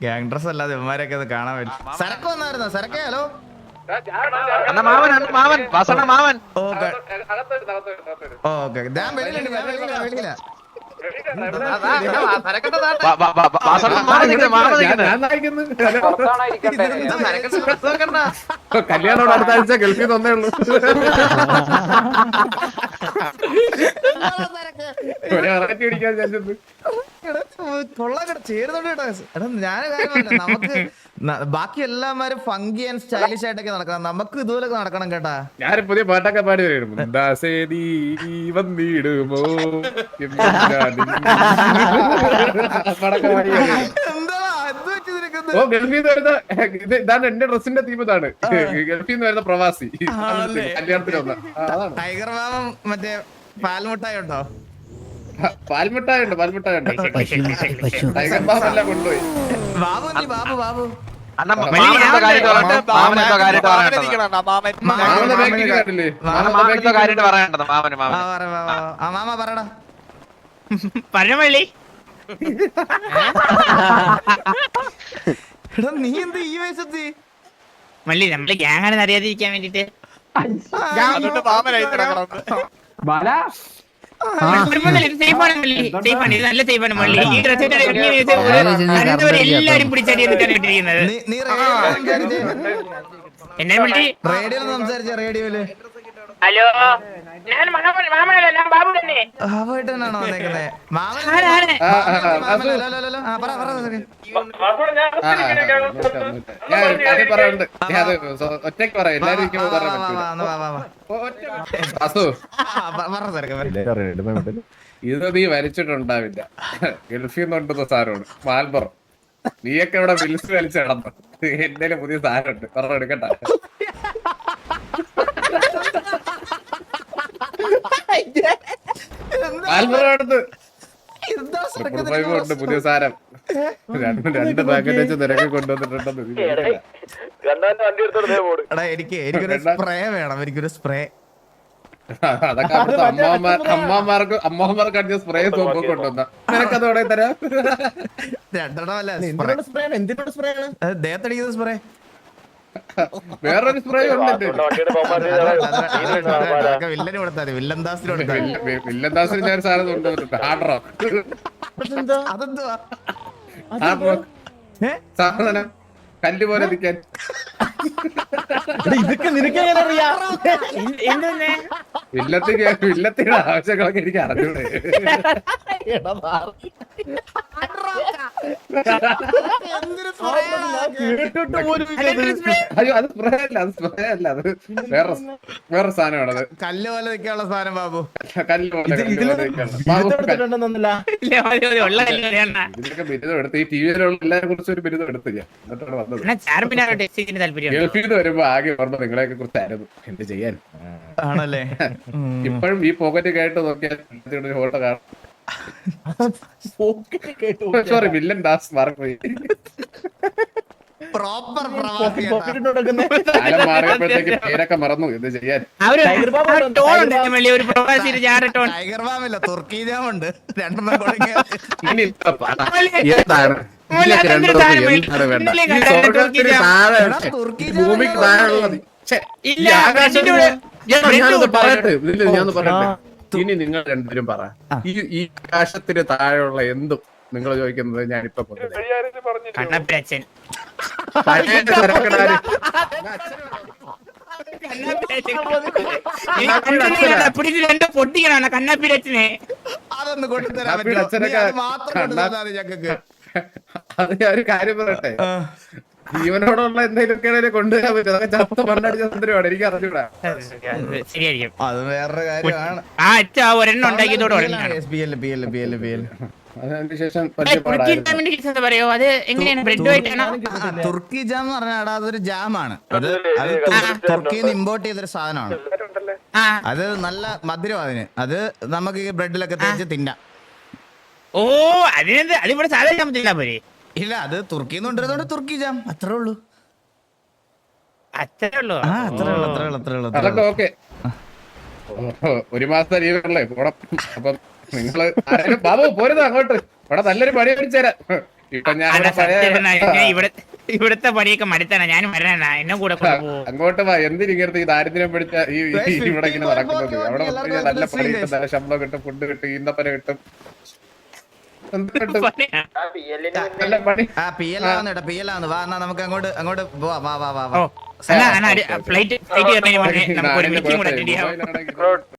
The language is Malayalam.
ഗ്യാങ് ഡ്രസ് അല്ലാതെ ഇവന്മാരൊക്കെ അത് കാണാൻ പറ്റും. സരക്ക് വന്നായിരുന്നോ? സരക്കേ ഹലോ? മാവൻ മാവൻ അണ്ണ മാവൻ ഓക്കെ ഞാൻ വെളിയിലുണ്ട് ഞാൻ വെളിയില. വെളിയില വാ- വാ- വാ- വാസണ്ണ മാമൻ നിൽക്കുന്നു മാമൻ നിൽക്കുന്നു ഞാൻ നയിക്കുന്നു. ഇതെന്താ സരക്ക് dress വെക്കണ്ട? കല്യാണം അടുത്ത ആഴ്ച ഗൾഫിൽ തന്നേ ഉള്ളൂ? ഒരു വെറൈറ്റി പിടിക്കാൻ വിചാരിച്ചത് നമുക്ക് ബാക്കി എല്ലാമാരും ഫങ്കി ആൻഡ് സ്റ്റൈലിഷ് ആയിട്ടൊക്കെ നടക്കണം. നമുക്ക് ഇതുപോലെ നടക്കണം കേട്ടാ. ഞാൻ പുതിയ പാട്ടൊക്കെ പാടി വന്നിടുമോ? ഓ ഗൾഫിൽ നിന്ന് വരുന്ന ഇത് ഇതാണ് എന്റെ ഡ്രസ്സിന്റെ തീം ഇതാണ്. ഗൾഫിൽ നിന്ന് വരുന്ന പ്രവാസി? കല്യാണത്തിന് ടൈഗർ മാമം മറ്റേ പാൽമുട്ടായി ഉണ്ടോ? പാൽമിട്ടായുണ്ട് പാൽമിഠായി ഉണ്ട് ടൈഗർ ബാബെല്ലാം കൊണ്ടുപോയി ബാബു നീ ബാബു ബാബു എന്തോ പഴമള്ളി എടാ നീ ഈ വയസ്സത്തി മല്ലി നമ്മൾ ഗ്യാങ് ആണെന്ന് അറിയാതിരിക്കാൻ വേണ്ടിട്ട് എല്ലാരും പിടിച്ചാടി എന്നിട്ടാണ് ഇട്ടിരിക്കുന്നത് എന്നെ മള്ളി റേഡിയോയിൽ സംസാരിച്ച റേഡിയോയിൽ ഹലോ. ഞാൻ മാമൻ മാമനല്ല ഞാൻ ബാബു തന്നെ. മാമൻ. ആ, ആ, ആ, മാമൻ, അത് അല്ല, അല്ല, അല്ല, ആ, പറ പറ. ആ, ആ. ഞാൻ ഒരു കാര്യം പറയാനുണ്ട്. ഞാൻ അത് സ്വ- ഒറ്റയ്ക്ക് പറയാം. എല്ലാരും വാ, ഇരിക്കുമ്പോ വാ, പറയാൻ വാ, പറ്റൂല. വാ, വാ, വാ, വാ. ഓ, ഒറ്റ- വാസു ആ, പ- പറ പറ. ഇത് നീ വരച്ചിട്ടുണ്ടാവില്ല ഗൾഫിൽ നിന്നുണ്ടെന്ന സാധനമാണ്. മാൽബറം. നീയൊക്കെ ഇവിടെ വിൽസ് വലിച്ച് കിടന്നു എന്തേലും പുതിയ സാധനമുണ്ട്. പറഞ്ഞ എടുക്കട്ടെ നിനക്ക് പുതിയ സാരം രണ്ട് രണ്ട് പാക്കറ്റ് വെച്ച് നിരക്ക് കൊണ്ടുവന്നിട്ടുണ്ടെന്ന് എനിക്ക് എനിക്കൊരു സ്പ്രേ വേണം എനിക്കൊരു സ്പ്രേ. അതൊക്കെ അവിടുത്തെ അമ്മമാർ അമ്മമാർക്ക് അമ്മമാർക്ക് അടിച്ച സ്പ്രേ സോപ്പ് കൊണ്ടുവന്ന നിനക്കത് ഇവിടെ തരാം രണ്ടെണ്ണം അല്ല? സ്പ്രേ. എന്തിനോട് സ്പ്രേ ആണ്? ദേഹത്തടിക്കുന്ന സ്പ്രേ. വേറൊരു സ്പ്രേ ഉണ്ട് വില്ലന് കൊടുത്താൽ മതി. വില്ലൻ ദാസിന് കൊടുത്താൽ മതി. വില്ല- വി- വില്ലൻദാസിന് ഞാൻ ഒരു സാധനം കൊണ്ടുവന്നിട്ടുണ്ട് ഹാർഡ് റോക്ക് അതെന്തുവാ? ഹാർഡ് റോക്ക് ഏ? സാധനം കല്ല് പോലെ നിൽക്കാൻ ഇതൊക്കെ നിനക്കെങ്ങനെ അറിയാം? വില്ലത്തിന്റെ ആവശ്യങ്ങളൊക്കെ എനിക്ക് അറിഞ്ഞൂടെ. അയ്യോ അത് സ്പ്രേ അല്ല അത് സ്പ്രേ അല്ല അത് വേറെ വേറെ സാധനമാണ് അത് കല്ല് പോലെ നിൽക്കാനുള്ള സാധനം ബാബു. കല്ല് പോലെ. ബിരുദം എടുത്ത് ഈ ടി വിയിലുള്ള എല്ലാരെ കുറിച്ച് ഒരു ബിരുദം എടുത്ത് ഞാൻ എന്നിട്ടാണ് വന്നത്. ഗൾഫിൽ നിന്ന് വരുമ്പോ ആകെ ഓർമ്മ നിങ്ങളെയൊക്കെ കുറിച്ചായിരുന്നു. എന്ത് ചെയ്യാൻ? ആണല്ലേ? ഇപ്പോഴും ഈ പോക്കറ്റ് കേട്ട് നോക്കിയാൽ ഫോട്ടോ കാണാം. സോറി വില്ലൻ ദാസ് മാറിപ്പോയി പ്രോപ്പർ മാറിയപ്പോഴത്തേക്ക് പേരൊക്കെ മറന്നു. എന്ത് ചെയ്യാൻ. ടൈഗർ ബാമില്ല തുർക്കി ജാമുണ്ട് രണ്ടെണ്ണം എന്താണ് തുർക്കി താഴെ ഈ ഭൂമിക്ക് ഞാനൊന്ന് പറയട്ടെ. ഞാനൊന്ന് പറയട്ടെ. ഇനി നിങ്ങൾ രണ്ടുപേരും പറ. ഈ ഈ ആകാശത്തിന് താഴെയുള്ള എന്തും നിങ്ങൾ ചോദിക്കുന്നത് ഞാനിപ്പോ രണ്ട് പൊട്ടിക്കണം കണ്ണപ്പിരച്ചനെ അതൊന്ന് കൊണ്ടുതരാൻ മാത്രം അത് ഞാൻ ഒരു കാര്യം പറയട്ടെ. ജീവനോടുള്ള എന്തെങ്കിലുമൊക്കെ കൊണ്ടുവരാൻ പറ്റും. അതൊക്കെ ചത്ത മണ്ണടിച്ച സുന്ദരമാണ് എനിക്ക് അറിഞ്ഞൂടാ. ശരിയായിരിക്കും. അത് വേറൊരു കാര്യമാണ്. ആ അച്ഛ ഒരെണ്ണം ഉണ്ടാക്കിയതോടെ പറയോ അത് എങ്ങനെയാണ്? തുർക്കി ജാം എന്ന് പറഞ്ഞാൽ അതൊരു ജാമാണ് അത് അത് തുർ- തുർക്കിയിൽ നിന്ന് ഇമ്പോർട്ട് ചെയ്തൊരു സാധനമാണ്. ആ. അത് നല്ല മധുരം അതിന്. അത് നമുക്ക് ഈ ബ്രെഡിലൊക്കെ തേച്ച് തിന്നാം. ഓ അതിനെന്ത്? അതിവിടെ സാധനം പറ്റില്ല പോരെ? ഇല്ല അത് തുർക്കിന്ന് കൊണ്ടുവരുന്നോണ്ട് തുർക്കി ജാം. അത്രേ ഉള്ളൂ. അത്രേ ഉള്ളൂ. ആ അത്രേ ഉള്ളൂ അത്രേ ഉള്ളൂ അത്രേ ഒരു മാസത്തെ ലീവല്ലേ പോണം അപ്പം നിങ്ങൾ ആരേലും ബാബു പോരുന്ന അങ്ങോട്ട്? ഇവിടെ നല്ലൊരു പണി മേടിച്ചുതരാം ഇപ്പൊ ഞാൻ ഇവിടെ ഇവിടത്തെ ഇവിടുത്തെ പണിയൊക്കെ മടുത്താണ്. ഞാൻ വരണ എന്നെ കൂടെ ആ, അങ്ങോട്ട് വാ. എന്തിനിങ്ങനത്തെ ഈ ദാരിദ്ര്യം പിടിച്ച ഈ ഈ- ഇവിടെ ഇങ്ങനെ നടക്കുന്നത്? അവിടെ നല്ല പണി കിട്ടും. നല്ല ശമ്പളം കിട്ടും ഫുഡ് കിട്ടും ഈന്തപ്പന കിട്ടും. നമുക്ക് അങ്ങോട്ട് അങ്ങോട്ട് പോവാ. വാ വാ വാ ഫ്ലൈറ്റ് ഫ്ലൈറ്റ് ഒരു കൂടെ